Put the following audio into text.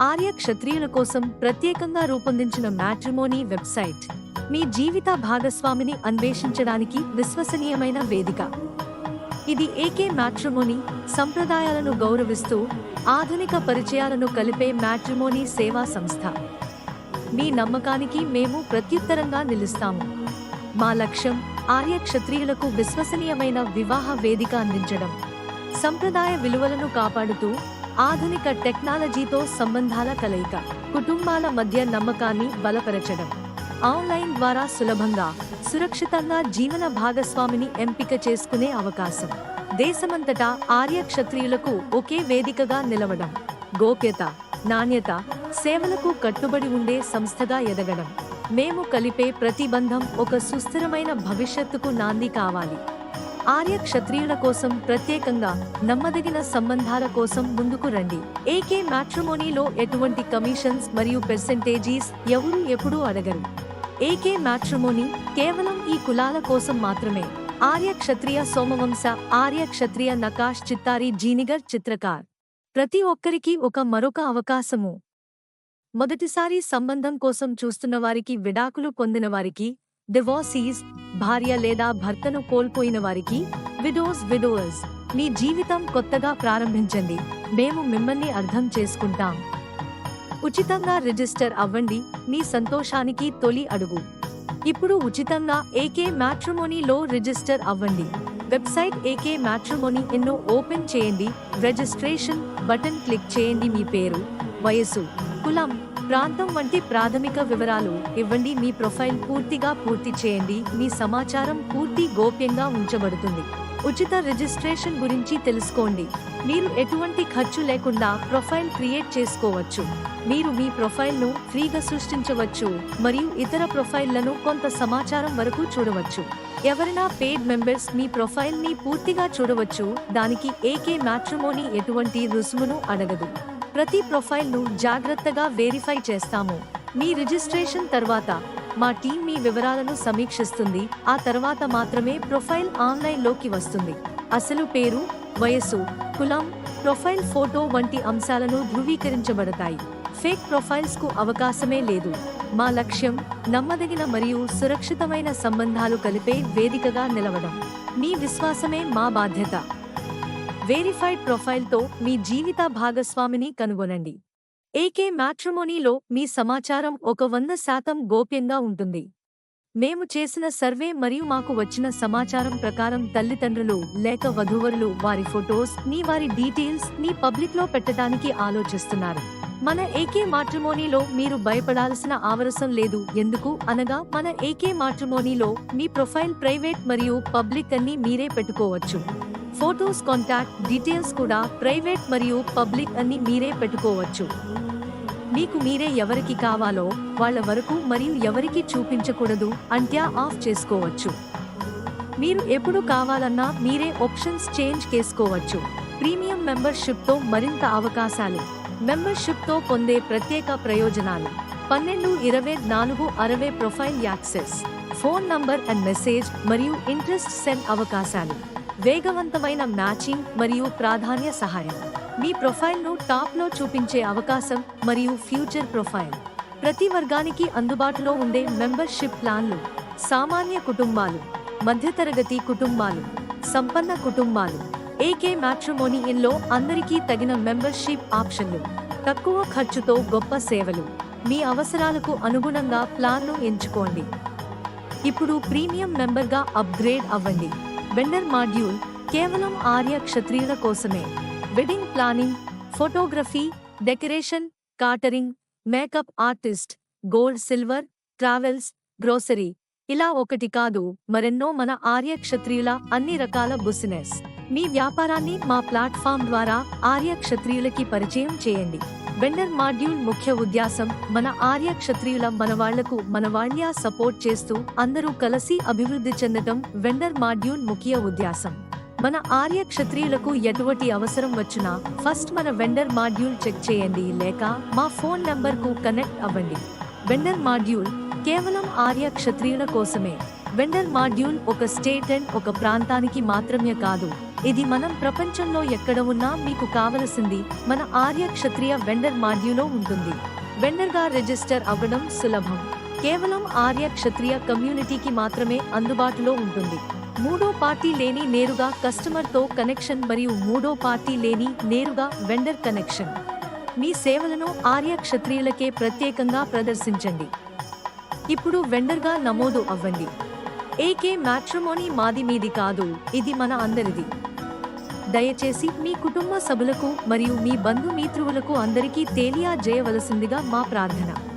ఆర్య క్షత్రియుల కోసం ప్రత్యేకంగా రూపొందించిన మ్యాట్రిమోనీ వెబ్సైట్. మీ జీవిత భాగస్వామిని అన్వేషించడానికి విశ్వసనీయమైన వేదిక. ఇది ఏకే మ్యాట్రిమోనీ సంప్రదాయాలను గౌరవిస్తూ ఆధునిక పరిచయాలను కలిపే మ్యాట్రిమోనీ సేవా సంస్థ. మీ నమ్మకానికి మేము ప్రత్యుత్తరంగా నిలుస్తాము. మా లక్ష్యం ఆర్య క్షత్రియులకు విశ్వసనీయమైన వివాహ వేదిక అందించడం. సంప్రదాయ విలువలను కాపాడుతూ ఆధునిక టెక్నాలజీతో సంబంధాల కలయిక కుటుంబాల మధ్య నమ్మకాన్ని బలపరచడం. ఆన్లైన్ ద్వారా సులభంగా సురక్షితంగా జీవన భాగస్వామిని ఎంపిక చేసుకునే అవకాశం. దేశమంతటా ఆర్య క్షత్రియులకు ఒకే వేదికగా నిలవడం. గోప్యత నాణ్యత సేవలకు కట్టుబడి ఉండే సంస్థగా ఎదగడం. మేము కలిపే ప్రతిబంధం ఒక సుస్థిరమైన భవిష్యత్తుకు నాంది కావాలి. ఆర్య క్షత్రియుల కోసం ప్రత్యేకంగా నమ్మదగిన సంబంధాల కోసం ముందుకు రండి. ఏకే మ్యాట్రిమోనీలో ఎటువంటి కమిషన్స్ మరియు పెర్సెంటేజీస్ ఎవరు ఎప్పుడూ అడగరు. ఏకే మ్యాట్రిమోనీ కేవలం ఈ కులాల కోసం మాత్రమే. ఆర్య క్షత్రియ సోమవంశ ఆర్య క్షత్రియ నకాష్ చిత్తారి జీనిగర్ చిత్రకార్. ప్రతి ఒక్కరికి ఒక మరొక అవకాశము. మొదటిసారి సంబంధం కోసం చూస్తున్న వారికి విడాకులు పొందిన వారికి డివోర్సీస్ భార్య లేదా భర్తను కోల్పోయిన వారికి విడోస్ విడోవర్స్ మీ జీవితం కొత్తగా ప్రారంభించండి. మేము మిమ్మల్ని అర్థం చేసుకుంటాం. ఉచితంగా రిజిస్టర్ అవ్వండి. మీ సంతోషానికి తొలి అడుగు. ఇప్పుడు ఉచితంగా ఏకే మ్యాట్రిమోనీలో రిజిస్టర్ అవ్వండి. వెబ్సైట్ ఏకే మ్యాట్రిమోనీ ఎన్నో ఓపెన్ చేయండి. రిజిస్ట్రేషన్ బటన్ క్లిక్ చేయండి. మీ పేరు వయసు కులం ప్రాంతం వంటి ప్రాథమిక వివరాలు ఇవ్వండి. మీ ప్రొఫైల్ పూర్తిగా పూర్తి చేయండి. మీ సమాచారం పూర్తి గోప్యంగా ఉంచబడుతుంది. ఉచిత రిజిస్ట్రేషన్ గురించి తెలుసుకోండి. మీరు ఎటువంటి ఖర్చు లేకుండా ప్రొఫైల్ క్రియేట్ చేసుకోవచ్చు. మీరు మీ ప్రొఫైల్ను ఫ్రీగా సృష్టించవచ్చు మరియు ఇతర ప్రొఫైల్లను కొంత సమాచారం వరకు చూడవచ్చు. ఎవరైనా పెయిడ్ మెంబర్స్ మీ ప్రొఫైల్ని పూర్తిగా చూడవచ్చు. దానికి ఏకే మ్యాట్రిమోనీ ఎటువంటి రుసుమును అడగదు. ప్రతి ప్రొఫైల్ను జాగ్రత్తగా వెరిఫై చేస్తాము. మీ రిజిస్ట్రేషన్ తర్వాత మా టీం మీ వివరాలను సమీక్షిస్తుంది. ఆ తర్వాత మాత్రమే ప్రొఫైల్ ఆన్లైన్లోకి వస్తుంది. అసలు పేరు వయస్సు కులం ప్రొఫైల్ ఫోటో వంటి అంశాలను ధృవీకరించబడతాయి. ఫేక్ ప్రొఫైల్స్కు అవకాశమే లేదు. మా లక్ష్యం నమ్మదగిన మరియు సురక్షితమైన సంబంధాలు కలిపే వేదికగా నిలవడం. మీ విశ్వాసమే మా బాధ్యత. వెరిఫైడ్ ప్రొఫైల్తో మీ జీవిత భాగస్వామిని కనుగొనండి. ఏకే మ్యాట్రిమోనీలో మీ సమాచారం ఒక వంద శాతం గోప్యంగా ఉంటుంది. మేము చేసిన సర్వే మరియు మాకు వచ్చిన సమాచారం ప్రకారం తల్లిదండ్రులు లేక వధూవరులు వారి ఫొటోస్ నీ వారి డీటెయిల్స్ నీ పబ్లిక్లో పెట్టడానికి ఆలోచిస్తున్నారు. మన ఏకే మాట్రిమోనీలో మీరు భయపడాల్సిన ఆవరసం లేదు. ఎందుకు? అనగా మన ఏకే మాట్రిమోనీలో మీ ప్రొఫైల్ ప్రైవేట్ మరియు పబ్లిక్ అన్ని మీరే పెట్టుకోవచ్చు. ఫోటోస్ కాంటాక్ట్ డీటెయిల్స్ కూడా ప్రైవేట్ మరియు పబ్లిక్ అన్ని మీరే పెట్టుకోవచ్చు. మీకు మీరే ఎవరికి కావాలో వాళ్ళ వరకు మరియు ఎవరికి చూపించకూడదు అంట్యా ఆఫ్ చేసుకోవచ్చు. మీరు ఎప్పుడు కావాలన్నా మీరే ఆప్షన్స్ చేంజ్ చేసుకోవచ్చు. ప్రీమియం మెంబర్షిప్తో మరింత అవకాశాలు. మెంబర్షిప్తో పొందే ప్రత్యేక ప్రయోజనాలు. పన్నెండు ఇరవై నాలుగు అరవై profile access. Phone number and message మరియు ఇంట్రెస్ట్ సెండ్ అవకాశాలు. వేగవంతమైన మ్యాచింగ్ మరియు ప్రాధాన్య సహాయం. మీ ప్రొఫైల్ను టాప్లో చూపించే అవకాశం మరియు ఫ్యూచర్ ప్రొఫైల్. ప్రతి వర్గానికి అందుబాటులో ఉండే మెంబర్షిప్ ప్లాన్లు సామాన్య కుటుంబాలు మధ్యతరగతి కుటుంబాలు సంపన్న కుటుంబాలు ఏకే మ్యాట్రిమోని ఇన్లో అందరికీ తగిన మెంబర్షిప్ ఆప్షన్లు తక్కువ ఖర్చుతో గొప్ప సేవలు. మీ అవసరాలకు అనుగుణంగా ప్లాన్ను ఎంచుకోండి. ఇప్పుడు ప్రీమియం మెంబర్గా అప్గ్రేడ్ అవ్వండి. వెండర్ మాడ్యూల్ కేవలం ఆర్య క్షత్రియుల కోసమే. Wedding planning photography decoration catering makeup artist gold silver travels grocery. ఇలా ఒకటి కాదు మరెన్నో మన ఆర్య క్షత్రియుల అన్ని రకాల బిజినెస్. మీ వ్యాపారాన్ని మా ప్లాట్ఫామ్ ద్వారా ఆర్య క్షత్రియులకి పరిచయం చేయండి. వెండర్ మాడ్యూల్ ముఖ్య ఉద్యాసం మన ఆర్య క్షత్రియుల మనవాళ్ళకు మనవాళ్యా సపోర్ట్ చేస్తూ అందరూ కలిసి అభివృద్ధి చెందటం వెండర్ మాడ్యూల్ ముఖ్య ఉద్యాసం. మన ఆర్య క్షత్రియులకు ఎటువంటి అవసరం వచ్చినా ఫస్ట్ మన వెండర్ మాడ్యూల్ చెక్ చేయండి లేక మా ఫోన్ నంబర్కు కనెక్ట్ అవ్వండి. వెండర్ మాడ్యూల్ కేవలం ఆర్య క్షత్రియుల కోసమే. వెండర్ మాడ్యూల్ ఒక స్టేట్ అండ్ ఒక ప్రాంతానికి మాత్రమే కాదు. ఇది మనం ప్రపంచంలో ఎక్కడ ఉన్నా మీకు కావలసింది మన ఆర్య క్షత్రియ వెండర్ మాడ్యూలో ఉంటుంది. వెండర్గా రిజిస్టర్ అవ్వడం సులభం. కేవలం ఆర్య క్షత్రియ కమ్యూనిటీకి మాత్రమే అందుబాటులో ఉంటుంది. మూడో పార్టీ లేని నేరుగా కస్టమర్తో కనెక్షన్ మరియు మూడో పార్టీ లేని నేరుగా వెండర్ కనెక్షన్. మీ సేవలను ఆర్య క్షత్రియులకే ప్రత్యేకంగా ప్రదర్శించండి. ఇప్పుడు వెండర్గా నమోదు అవ్వండి. ఏకే మ్యాట్రిమోనీ మాది మీది కాదు ఇది మన అందరిది. దయచేసి మీ కుటుంబ సభ్యులకు మరియు మీ బంధుమిత్రువులకు అందరికీ తేలియా చేయవలసిందిగా మా ప్రార్థన.